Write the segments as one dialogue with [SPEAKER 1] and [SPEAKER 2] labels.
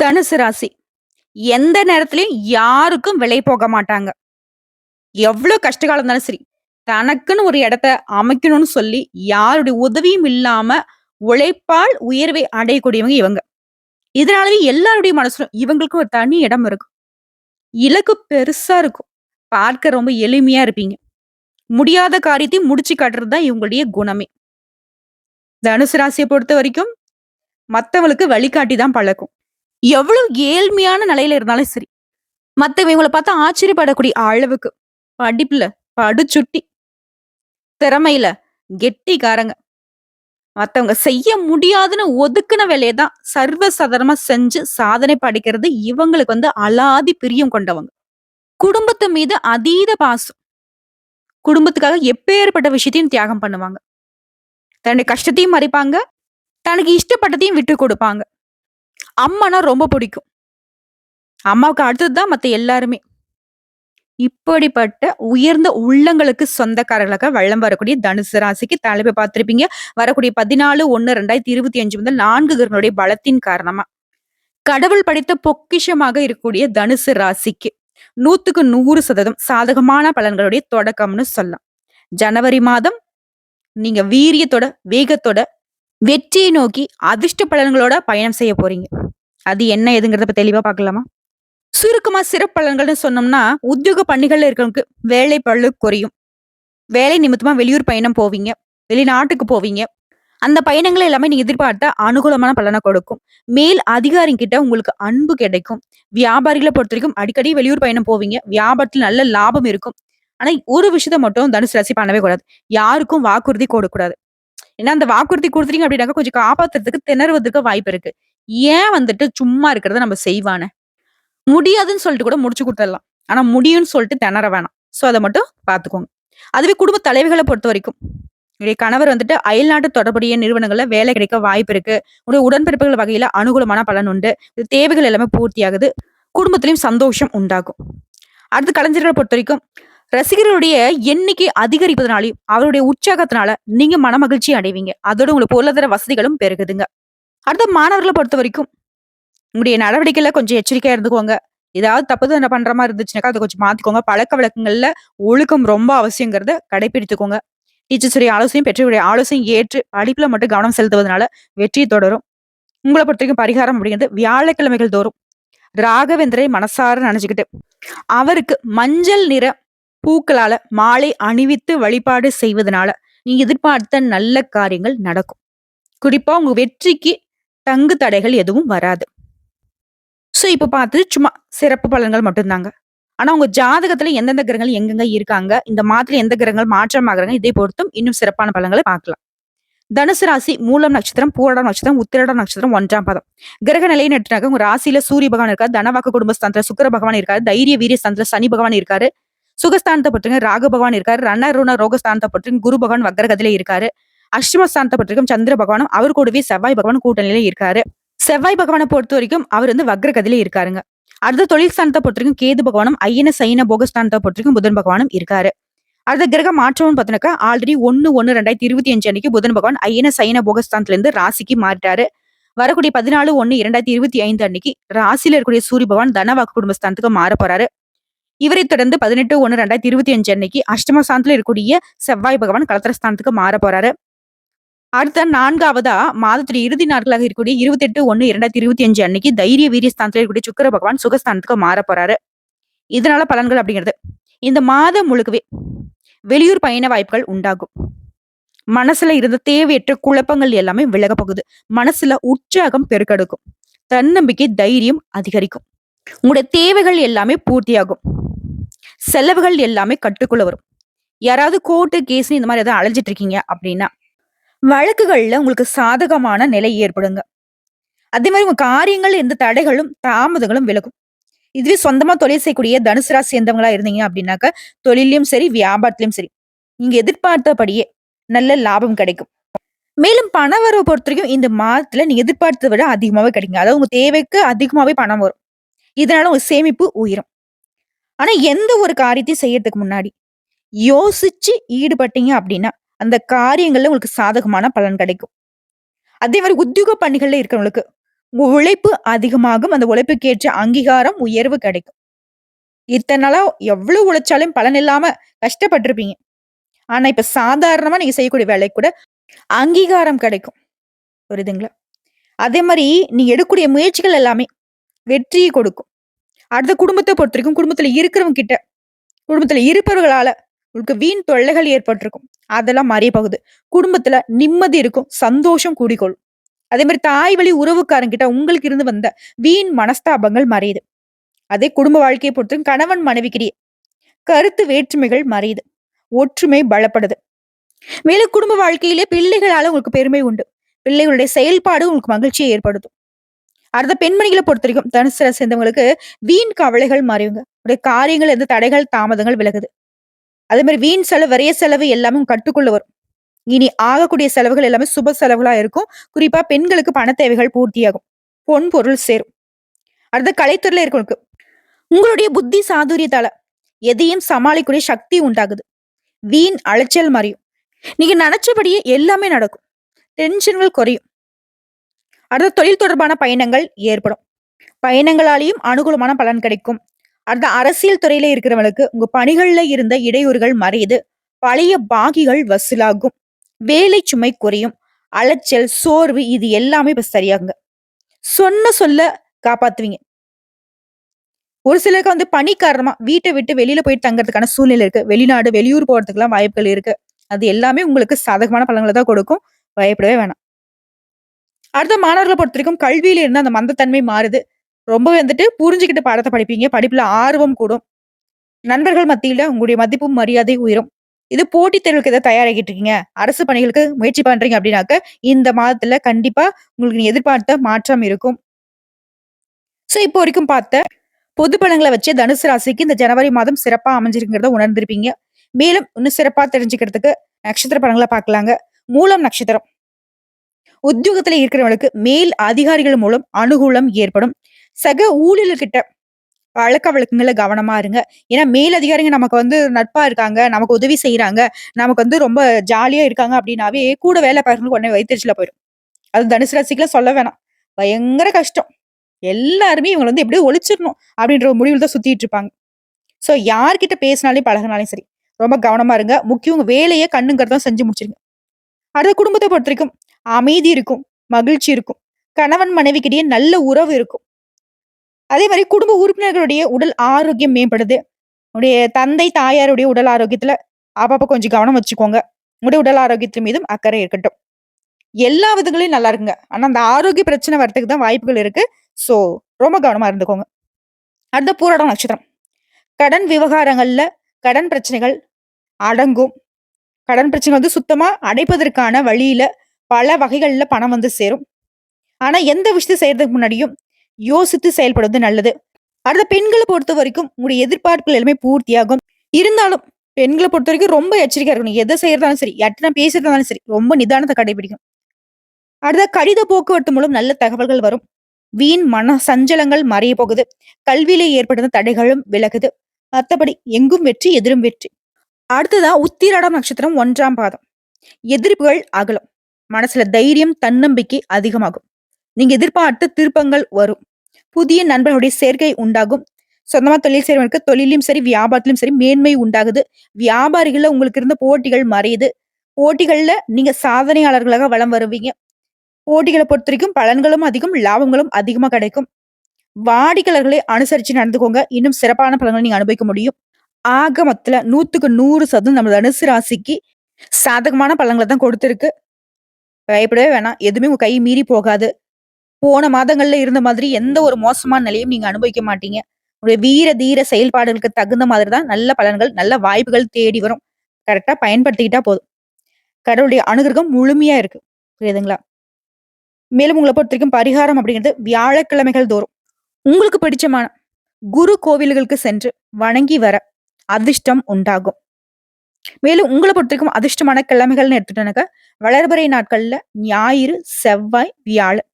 [SPEAKER 1] தனுசு ராசி. எந்த நேரத்திலயும் யாருக்கும் விலை போக மாட்டாங்க. எவ்வளவு கஷ்டகாலம் இருந்தாலும் சரி, தனக்குன்னு ஒரு இடத்த அமைக்கணும்னு சொல்லி, யாருடைய உதவியும் இல்லாம உழைப்பால் உயர்வை அடையக்கூடியவங்க இவங்க. இதனாலவே எல்லாருடைய மனசுலும் இவங்களுக்கு ஒரு தனி இடம் இருக்கும். இலக்கு பெருசா இருக்கும். பார்க்க ரொம்ப எளிமையா இருப்பீங்க. முடியாத காரியத்தையும் முடிச்சு காட்டுறது தான் இவங்களுடைய குணமே. தனுசு பொறுத்த வரைக்கும் மற்றவங்களுக்கு வழிகாட்டி தான் பழக்கும் எவ்வளவு ஏழ்மையான நிலையில இருந்தாலும் சரி, மத்தவங்க இவங்கள பார்த்தா ஆச்சரியப்படக்கூடிய அளவுக்கு படிப்புல படுச்சுட்டி திறமையில கெட்டிக்காரங்க. மத்தவங்க செய்ய முடியாதுன்னு ஒதுக்குன வேலையை தான் சர்வசாதாரணமா செஞ்சு சாதனை படைக்கிறது இவங்களுக்கு வந்து அலாதி பிரியம் கொண்டவங்க. குடும்பத்து மீது அதீத பாசம். குடும்பத்துக்காக எப்பேற்பட்ட விஷயத்தையும் தியாகம் பண்ணுவாங்க. தன்னுடைய கஷ்டத்தையும் மறைப்பாங்க. தனக்கு இஷ்டப்பட்டதையும் விட்டு கொடுப்பாங்க. அம்மானா ரொம்ப பிடிக்கும். அம்மாவுக்கு அடுத்தது தான் மற்ற எல்லாருமே. இப்படிப்பட்ட உயர்ந்த உள்ளங்களுக்கு சொந்தக்காரர்களாக வள்ளம் வரக்கூடிய தனுசு ராசிக்கு தலைப்பை பார்த்திருப்பீங்க. வரக்கூடிய 14/1/2025 முதல் நான்கு கிரகங்களுடைய பலத்தின் காரணமா. கடவுள் படைத்த பொக்கிஷமாக இருக்கக்கூடிய தனுசு ராசிக்கு 100க்கு 100% சாதகமான பலன்களுடைய தொடக்கம்னு சொல்லலாம். ஜனவரி மாதம் நீங்க வீரியத்தோட, வேகத்தோட வெற்றியை நோக்கி அதிர்ஷ்ட பலன்களோட பயணம் செய்ய போறீங்க. அது என்ன ஏதுங்கிறத இப்ப தெளிவா பார்க்கலாமா? சுருக்கமா சிறப்பு பலன்கள்னு சொன்னோம்னா, உத்தியோக பணிகள்ல இருக்கிறவங்களுக்கு வேலை பழு குறையும். வேலை நிமித்தமா வெளியூர் பயணம் போவீங்க. வெளிநாட்டுக்கு போவீங்க. அந்த பயணங்கள் எல்லாமே நீங்க எதிர்பார்த்த அனுகூலமான பலனை கொடுக்கும். மேல் அதிகாரிங்கிட்ட உங்களுக்கு அன்பு கிடைக்கும். வியாபாரிகளை பொறுத்த வரைக்கும் அடிக்கடி வெளியூர் பயணம் போவீங்க. வியாபாரத்தில் நல்ல லாபம் இருக்கும். ஆனா ஒரு விஷயத்த மட்டும் தனுசு ராசி பண்ணவே கூடாது. யாருக்கும் வாக்குறுதி கொடுக்கூடாது ஏன்னா அந்த வாக்குறுதி கொடுத்துறீங்க அப்படின்னாக்க கொஞ்சம் காப்பாத்துறதுக்கு திணறுவதற்கு வாய்ப்பு இருக்கு. ஏன் வந்துட்டு சும்மா இருக்கிறத நம்ம செய்வானே. முடியாதுன்னு சொல்லிட்டு கூட முடிச்சு கொடுத்துடலாம் ஆனா முடியும்னு சொல்லிட்டு திணற வேணாம். சோ அதை மட்டும் பார்த்துக்கோங்க. அதுவே குடும்ப தலைவகளை பொறுத்த வரைக்கும் உங்களுடைய கணவர் வந்துட்டு அயல்நாட்டு தொடர்புடைய நிறுவனங்கள்ல வேலை கிடைக்க வாய்ப்பு இருக்கு. உடைய உடன்பிறப்புகள் வகையில அனுகூலமான பலன் உண்டு. தேவைகள் எல்லாமே பூர்த்தியாகுது. குடும்பத்திலையும் சந்தோஷம் உண்டாகும். அடுத்து கலைஞர்களை பொறுத்த வரைக்கும் ரசிகர்களுடைய எண்ணிக்கை அதிகரிப்பதனாலையும் அவருடைய உற்சாகத்தினால நீங்க மனமகிழ்ச்சி அடைவீங்க. அதோட உங்களுக்கு பொருளாதார வசதிகளும் பெருகுதுங்க. அடுத்து பொறுத்த வரைக்கும் உங்களுடைய நடவடிக்கையில கொஞ்சம் எச்சரிக்கையா இருந்துக்கோங்க. ஏதாவது தப்பு தான் பண்ற மாதிரி இருந்துச்சுனாக்கா, அதை கொஞ்சம் மாத்திக்கோங்க. பழக்கவழக்கங்கள்ல ஒழுக்கம் ரொம்ப அவசியங்கிறத கடைப்பிடித்துக்கோங்க. டீச்சர்ஸுடைய ஆலோசனையும், பெற்றோருடைய ஆலோசனையும் ஏற்று படிப்புல மட்டும் கவனம் செலுத்துவதனால வெற்றி தொடரும். உங்களை பொறுத்த வரைக்கும் பரிகாரம் அப்படிங்கிறது வியாழக்கிழமைகள் தோறும் ராகவேந்திரரை மனசார நினைச்சுக்கிட்டு, அவருக்கு மஞ்சள் நிற பூக்களால மாலை அணிவித்து வழிபாடு செய்வதனால, நீங்க எதிர்பார்த்த நல்ல காரியங்கள் நடக்கும். குறிப்பா உங்க வெற்றிக்கு தங்கு தடைகள் எதுவும் வராது. சோ இப்ப பார்த்தது சும்மா சிறப்பு பலன்கள் மட்டும்தாங்க ஆனா உங்க ஜாதகத்துல எந்தெந்த கிரகங்கள் எங்கெங்க இருக்காங்க, இந்த மாதத்துல எந்த கிரகங்கள் மாற்றமாகுறாங்க, இதை பொறுத்தும் இன்னும் சிறப்பான பலன்களை பார்க்கலாம். தனுசு ராசி மூலம் நட்சத்திரம், பூரடம் நட்சத்திரம், உத்திரடம் நட்சத்திரம் ஒன்றாம் பதம் கிரக நிலைன்னு நட்டுனாக்க உங்க ராசியில சூரிய பகவான் இருக்காரு. தனவாக்கு குடும்பஸ்தானத்துல சுக்கர பகவான் இருக்காரு. தைரிய வீரிய ஸ்தானத்துல சனி பகவான் இருக்காரு. சுகஸ்தானத்தை பற்றிங்க ராகு பகவான் இருக்காரு. ரண ருண ரோகஸ்தானத்தை பற்றியும் குரு பகவான் வக்ரகதியில இருக்காரு. அஷ்டமஸ்தானத்தை பற்றியும் சந்திர பகவானும், அவர் கூடவே செவ்வாய் பகவான் கூட்டணியில இருக்காரு. செவ்வாய் பகவான பொறுத்தவரைக்கும் அவர் வந்து வக்ரகதில இருக்காருங்க. அடுத்த தொழில் ஸ்தானத்தை பொறுத்தவரைக்கும் கேது பகவானும், ஐயன சைன போகஸ்தானத்தை பொறுத்திருக்கும் புதன் பகவானும் இருக்காரு. அடுத்த கிரக மாற்றம்னு பார்த்தோம்னாக்கா, ஆல்ரெடி 1/1/2025 அன்னைக்கு புதன் பகவான் ஐயன சைன போகஸ்தானத்துல இருந்து ராசிக்கு மாறிட்டாரு. வரக்கூடிய 14/1/2025 அன்னைக்கு ராசியில இருக்கக்கூடிய சூரிய பகவான் தனவாக்கு குடும்பஸ்தானத்துக்கு மாறப் போறாரு. இவரைத் தொடர்ந்து 18/1/2025 அன்னைக்கு அஷ்டமஸ்தானத்துல இருக்கக்கூடிய செவ்வாய் பகவான் கலத்திரஸ்தானத்துக்கு மாற மாறப் போறாரு. அடுத்த நான்காவதா மாதத்துடைய இறுதி நாட்களாக இருக்கக்கூடிய 28/1/2025 அன்னைக்கு தைரிய வீரியஸ்தானத்தில் இருக்கக்கூடிய சுக்கர பகவான் சுகஸ்தானத்துக்கு மாறப் போறாரு. இதனால பலன்கள் அப்படிங்கிறது, இந்த மாதம் முழுக்கவே வெளியூர் பயண வாய்ப்புகள் உண்டாகும். மனசுல இருந்த தேவையற்ற குழப்பங்கள் எல்லாமே விலக போகுது. மனசுல உற்சாகம் பெருக்கெடுக்கும். தன்னம்பிக்கை, தைரியம் அதிகரிக்கும். உங்களுடைய தேவைகள் எல்லாமே பூர்த்தியாகும். செலவுகள் எல்லாமே கட்டுக்குள்ள வரும். யாராவது கோர்ட்டு, கேஸ் இந்த மாதிரி ஏதாவது அழைஞ்சிட்டு இருக்கீங்க அப்படின்னா, வழக்குகள்ல உங்களுக்கு சாதகமான நிலை ஏற்படுங்க. அதே மாதிரி உங்க காரியங்கள் எந்த தடைகளும், தாமதங்களும் விலகும். இதுவே சொந்தமா தொழில் செய்யக்கூடிய தனுசு ராசி சேர்ந்தவங்களா இருந்தீங்க அப்படின்னாக்க, தொழிலையும் சரி, வியாபாரத்திலயும் சரி, நீங்க எதிர்பார்த்தபடியே நல்ல லாபம் கிடைக்கும். மேலும் பண வரவ பொறுத்தவரைக்கும் இந்த மாதத்துல நீங்க எதிர்பார்த்ததை விட அதிகமாவே கிடைக்கும் அதாவது உங்க தேவைக்கு அதிகமாவே பணம் வரும். இதனால உங்க சேமிப்பு உயரும். ஆனா எந்த ஒரு காரியத்தையும் செய்யறதுக்கு முன்னாடி, யோசிச்சு ஈடுபட்டீங்க அப்படின்னா, அந்த காரியங்கள்ல உங்களுக்கு சாதகமான பலன் கிடைக்கும். அதே மாதிரி உத்தியோக பணிகள்ல இருக்கிறவங்களுக்கு, உழைப்பு அதிகமாகும். அந்த உழைப்புக்கேற்ற அங்கீகாரம், உயர்வு கிடைக்கும். இத்தனை நாளா எவ்வளவு உழைச்சாலும் பலன் இல்லாம கஷ்டப்பட்டிருப்பீங்க ஆனா, இப்ப சாதாரணமா நீங்க செய்யக்கூடிய வேலை கூட அங்கீகாரம் கிடைக்கும். புரியுதுங்களா? அதே மாதிரி நீ எடுக்கக்கூடிய முயற்சிகள் எல்லாமே வெற்றியை கொடுக்கும். அடுத்த குடும்பத்தை பொறுத்த வரைக்கும் குடும்பத்துல இருக்கிறவங்க கிட்ட, குடும்பத்துல இருப்பவர்களால உங்களுக்கு வீண் தொல்லைகள் ஏற்பட்டிருக்கும். அதெல்லாம் மறைய போகுது. குடும்பத்துல நிம்மதி இருக்கும். சந்தோஷம் கூடிக்கொள்ளும். அதே மாதிரி தாய் வழி உறவுக்காரங்கிட்ட உங்களுக்கு இருந்து வந்த வீண் மனஸ்தாபங்கள் மறையுது. அதே குடும்ப வாழ்க்கையை பொறுத்தவரைக்கும் கணவன் மனைவிக்கிடையே கருத்து வேற்றுமைகள் மறையுது. ஒற்றுமை பலப்படுது. மேலும் குடும்ப வாழ்க்கையிலே பிள்ளைகளால உங்களுக்கு பெருமை உண்டு. பிள்ளைகளுடைய செயல்பாடு உங்களுக்கு மகிழ்ச்சியை ஏற்படுத்தும். அடுத்த பெண்மணிகள பொறுத்தவரைக்கும் தனுசு சேர்ந்தவங்களுக்கு வீண் கவலைகள் மாறியுங்க உடைய காரியங்கள் எந்த தடைகள், தாமதங்கள் விலகுது. அதே மாதிரி வீண் செலவு, வரைய செலவு எல்லாமே கட்டுக்குள்ள வரும். இனி ஆகக்கூடிய செலவுகள் எல்லாமே சுப செலவுகளா இருக்கும். குறிப்பா பெண்களுக்கு பண தேவைகள் பூர்த்தியாகும். பொன் பொருள் சேரும். அடுத்த கலைத்துறையில இருக்கவங்களுக்கு உங்களுடைய புத்தி சாதுரியத்தால எதையும் சமாளிக்கக்கூடிய சக்தி உண்டாகுது. வீண் அலைச்சல் மறையும். நீங்க நினைச்சபடியே எல்லாமே நடக்கும். டென்ஷன்கள் குறையும். அடுத்த தொழில் தொடர்பான பயணங்கள் ஏற்படும். பயணங்களாலேயும் அனுகூலமான பலன் கிடைக்கும். அடுத்த அரசியல் துறையில இருக்கிறவங்களுக்கு உங்க பணிகள்ல இருந்த இடையூறுகள் மறையுது. பழைய பாகிகள் வசூலாகும். வேலை சுமை குறையும். அலைச்சல், சோர்வு இது எல்லாமே இப்ப சரியாகுங்க. சொன்ன சொல்ல காப்பாத்துவீங்க. ஒரு சிலருக்கு வந்து பணி காரணமா வீட்டை விட்டு வெளியில போயிட்டு தங்கறதுக்கான சூழ்நிலை இருக்கு. வெளிநாடு, வெளியூர் போறதுக்கெல்லாம் வாய்ப்புகள் இருக்கு. அது எல்லாமே உங்களுக்கு சாதகமான பலன்களை தான் கொடுக்கும். பயப்படவே வேணாம். அடுத்த மாணவர்களை பொறுத்த வரைக்கும் கல்வியில இருந்து அந்த மந்தத்தன்மை மாறுது. ரொம்பவே வந்துட்டு புரிஞ்சுக்கிட்டு பாடத்தை படிப்பீங்க. படிப்புல ஆர்வம் கூடும். நண்பர்கள் மத்தியில உங்களுடைய மதிப்பும், மரியாதை உயரும். இது போட்டித் தேர்வுக்கு ஏதாவது தயாராகிட்டு இருக்கீங்க. அரசு பணிகளுக்கு முயற்சி பண்றீங்க அப்படின்னாக்க, இந்த மாதத்துல கண்டிப்பா உங்களுக்கு எதிர்பார்த்த மாற்றம் இருக்கும். சோ, இப்போ வரைக்கும் பார்த்த பொது பலங்களை வச்சு தனுசு ராசிக்கு இந்த ஜனவரி மாதம் சிறப்பா அமைஞ்சிருக்குங்கிறத உணர்ந்திருப்பீங்க. மேலும் இன்னும் சிறப்பா தெரிஞ்சுக்கிறதுக்கு நட்சத்திர படங்களை பார்க்கலாங்க. மூலம் நட்சத்திரம். உத்தியோகத்துல இருக்கிறவங்களுக்கு மேல் அதிகாரிகள் மூலம் அனுகூலம் ஏற்படும். சக ஊழியர்கிட்ட பழக்க வழக்கங்களை கவனமா இருங்க. ஏன்னா மேல் அதிகாரிங்க நமக்கு வந்து நட்பா இருக்காங்க, நமக்கு உதவி செய்யறாங்க நமக்கு வந்து ரொம்ப ஜாலியா இருக்காங்க அப்படின்னாவே கூட வேலை பார்க்கறதுக்கு உடனே வயித்தெரிச்சலா போயிடும். அது தனுசு ராசிக்குலாம் சொல்ல வேணாம். பயங்கர கஷ்டம். எல்லாருமே இவங்கள வந்து எப்படியோ ஒழிச்சிடணும் அப்படின்ற ஒரு முடிவில் தான் சுத்திட்டு இருப்பாங்க. ஸோ யார்கிட்ட பேசினாலையும் பழகுனாலும் சரி, ரொம்ப கவனமா இருங்க. முக்கியம் வேலையை வேலைய செஞ்சு முடிச்சிருங்க. அடுத்து குடும்பத்தை பொறுத்திருக்கும் அமைதி இருக்கும், மகிழ்ச்சி இருக்கும். கணவன் மனைவிக்கிடையே நல்ல உறவு இருக்கும். அதே மாதிரி குடும்ப உறுப்பினர்களுடைய உடல் ஆரோக்கியம் மேம்படுது. உடைய தந்தை, தாயாருடைய உடல் ஆரோக்கியத்துல அப்பப்ப கொஞ்சம் கவனம் வச்சுக்கோங்க. உங்களுடைய உடல் ஆரோக்கியத்தின் மீதும் அக்கறை இருக்கட்டும். எல்லா விதங்களையும் நல்லா இருக்குங்க. ஆனா அந்த ஆரோக்கிய பிரச்சனை வரத்துக்கு தான் வாய்ப்புகள் இருக்கு. ஸோ ரொம்ப கவனமா இருந்துக்கோங்க. அடுத்த பூராடம் நட்சத்திரம். கடன் விவகாரங்கள்ல கடன் பிரச்சனைகள் அடங்கும். கடன் பிரச்சனை வந்து சுத்தமா அடைப்பதற்கான வழியில பல வகைகள்ல பணம் வந்து சேரும். ஆனா எந்த விஷயத்த செய்யறதுக்கு முன்னாடியும் யோசித்து செயல்படுவது நல்லது. அடுத்த பெண்களை பொறுத்த வரைக்கும் உங்களுடைய எதிர்பார்ப்புகள் எல்லாமே பூர்த்தியாகும். இருந்தாலும் பெண்களை பொறுத்த வரைக்கும் ரொம்ப எச்சரிக்கையா இருக்கணும். எதை செய்யறதாலும் சரி, யார்ட்டனா பேசுறதாலும் சரி, ரொம்ப நிதானத்தை கடைபிடிக்கும் அடுத்த கடித போக்குவரத்து மூலம் நல்ல தகவல்கள் வரும். வீண் மன சஞ்சலங்கள் மறைய போகுது. கல்வியில ஏற்படுத்த தடைகளும் விலகுது. மத்தபடி எங்கும் வெற்றி, எதிரும் வெற்றி. அடுத்ததா உத்திராடம் நட்சத்திரம் ஒன்றாம் பாதம். எதிர்ப்புகள் அகலும். மனசுல தைரியம், தன்னம்பிக்கை அதிகமாகும். நீங்க எதிர்பார்த்த திருப்பங்கள் வரும். புதிய நண்பர்களுடைய சேர்க்கை உண்டாகும். சொந்தமா தொழில் செய்றவங்களுக்கு தொழிலும் சரி, வியாபாரத்திலும் சரி மேன்மை உண்டாகுது. வியாபாரிகள்ல உங்களுக்கு இருந்த போட்டிகள் மறையுது. போட்டிகள்ல நீங்க சாதனையாளர்களாக வளம் வருவீங்க. போட்டிகள பொறுத்தவரைக்கும் பலன்களும் அதிகம், லாபங்களும் அதிகமா கிடைக்கும். வாடிக்கையாளர்களை அனுசரிச்சு நடந்துக்கோங்க. இன்னும் சிறப்பான பலன்கள நீங்க அனுபவிக்க முடியும். ஆக மொத்தத்துல 100க்கு 100% நம்ம தனுசு ராசிக்கு சாதகமான பலன்களை தான் கொடுத்துருக்கு பயப்படவே வேணாம். எதுவுமே உங்க கை மீறி போகாது. போன மாதங்கள்ல இருந்த மாதிரி எந்த ஒரு மோசமான நிலையும் நீங்க அனுபவிக்க மாட்டீங்க. உங்களுடைய வீர, தீர செயல்பாடுகளுக்கு தகுந்த மாதிரி தான் நல்ல பலன்கள், நல்ல வாய்ப்புகள் தேடி வரும். கரெக்டா பயன்படுத்திக்கிட்டா போதும். கடவுளுடைய அனுகிரகம் முழுமையா இருக்கு. புரியுதுங்களா? மேலும் பொறுத்த வரைக்கும் பரிகாரம் அப்படிங்கிறது வியாழக்கிழமைகள் தோறும் உங்களுக்கு பிடிச்சமான குரு கோவில்களுக்கு சென்று வணங்கி வர அதிர்ஷ்டம் உண்டாகும். மேலும் உங்களை பொறுத்தவரைக்கும் அதிர்ஷ்டமான கிழமைகள்னு எடுத்துட்டோம்னாக்க, வளர்பிறை நாட்கள்ல ஞாயிறு, செவ்வாய், வியாழன்.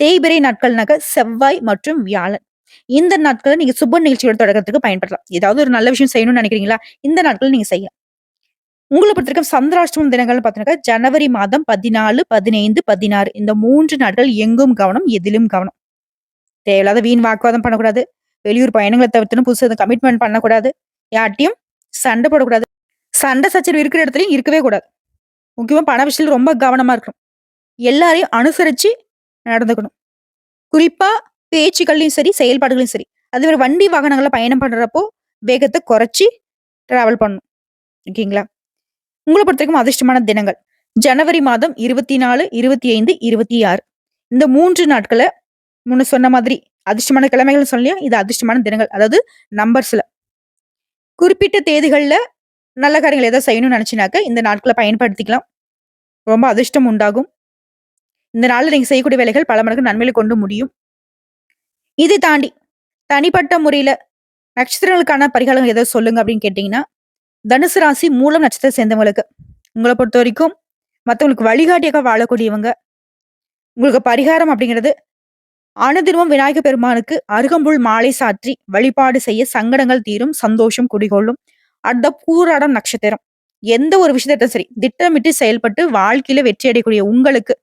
[SPEAKER 1] தேய்பிறை நாட்கள்னாக்க செவ்வாய் மற்றும் வியாழன். இந்த நாட்களை நீங்க சுப நிகழ்ச்சிகள் தொடக்கத்துக்கு பயன்படுத்தலாம். ஏதாவது ஒரு நல்ல விஷயம் செய்யணும்னு நினைக்கிறீங்களா? இந்த நாட்கள் நீங்க செய்யலாம். உங்களை பொறுத்தவரைக்கும் சந்திராஷ்டமம் தினங்கள்னு பார்த்தீங்கன்னா ஜனவரி மாதம் 14, 15, 16 இந்த மூன்று நாட்கள் எங்கும் கவனம், எதிலும் கவனம். தேவையில்லாத வீண் வாக்குவாதம் பண்ணக்கூடாது. வெளியூர் பயணங்களை தவிர்த்துன்னு புதுசா எதுவும் கமிட்மெண்ட் பண்ணக்கூடாது. யார்ட்டையும் சண்டை போடக்கூடாது. சண்டை சச்சரவு இருக்கிற இடத்துலையும் இருக்கவே கூடாது. முக்கியமாக பண விஷயத்தில் ரொம்ப கவனமாக இருக்கணும். எல்லாரையும் அனுசரித்து நடந்துக்கணும். குறிப்பாக பேச்சுக்கள்லையும் சரி, செயல்பாடுகளையும் சரி. அதே மாதிரி வண்டி வாகனங்களில் பயணம் பண்ணுறப்போ வேகத்தை குறைச்சி ட்ராவல் பண்ணணும். ஓகேங்களா? உங்கள பொறுத்தவரைக்கும் அதிர்ஷ்டமான தினங்கள். ஜனவரி மாதம் 24, 25, 26 இந்த மூன்று நாட்கள முன்ன சொன்ன மாதிரி அதிர்ஷ்டமான கிழமைகள்னு சொல்லியா இது அதிர்ஷ்டமான தினங்கள். அதாவது நம்பர்ஸ்ல. குறிப்பிட்ட தேதிகளில் நல்ல காரியங்கள் ஏதாவது செய்யணும்னு நினைச்சீனாக்க, இந்த நாட்களை பயன்படுத்திக்கலாம். ரொம்ப அதிர்ஷ்டம் உண்டாகும். இந்த நாளில் நீங்கள் செய்யக்கூடிய வேலைகள் பல மடங்கு நன்மையில கொண்டு முடியும். இதை தாண்டி தனிப்பட்ட முறையில் நட்சத்திரங்களுக்கான பரிகாரங்கள் ஏதாவது சொல்லுங்க அப்படின்னு கேட்டிங்கன்னா தனுசு ராசி மூலம் நட்சத்திரம் சேர்ந்தவங்களுக்கு. உங்களை பொறுத்த வரைக்கும் மற்றவங்களுக்கு வழிகாட்டியாக வாழக்கூடியவங்க. உங்களுக்கு பரிகாரம் அப்படிங்கிறது, அனுதினமும் விநாயக பெருமானுக்கு அருகம்புல் மாலை சாற்றி வழிபாடு செய்ய சங்கடங்கள் தீரும், சந்தோஷம் குடிகொள்ளும். அடுத்த பூராடம் நட்சத்திரம். எந்த ஒரு விஷயத்தையும் சரி, திட்டமிட்டு செயல்பட்டு வாழ்க்கையில வெற்றி அடையக்கூடிய உங்களுக்கு,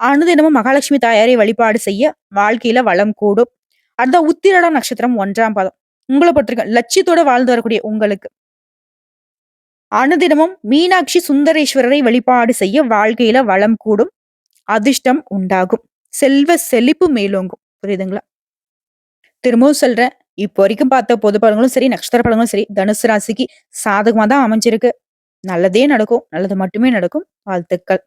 [SPEAKER 1] அனுதினமும் மகாலட்சுமி தாயாரை வழிபாடு செய்ய வாழ்க்கையில வளம் கூடும். அடுத்த உத்திரடம் நட்சத்திரம் ஒன்றாம் பாதம். உங்களை பொறுத்தவரைக்கும் லட்சியத்தோட வாழ்ந்து வரக்கூடிய உங்களுக்கு. அனுதினமும் மீனாட்சி சுந்தரேஸ்வரரை வழிபாடு செய்ய வாழ்க்கையில வளம் கூடும். அதிர்ஷ்டம் உண்டாகும். செல்வ செழிப்பு மேலோங்கும். புரியுதுங்களா? திரும்பவும் சொல்றேன். இப்போ வரைக்கும் பார்த்த பொது பலன்களும் சரி, நட்சத்திர பலன்களும் சரி, தனுசு ராசிக்கு சாதகமா தான் அமைஞ்சிருக்கு. நல்லதே நடக்கும். நல்லது மட்டுமே நடக்கும். வாழ்த்துக்கள்.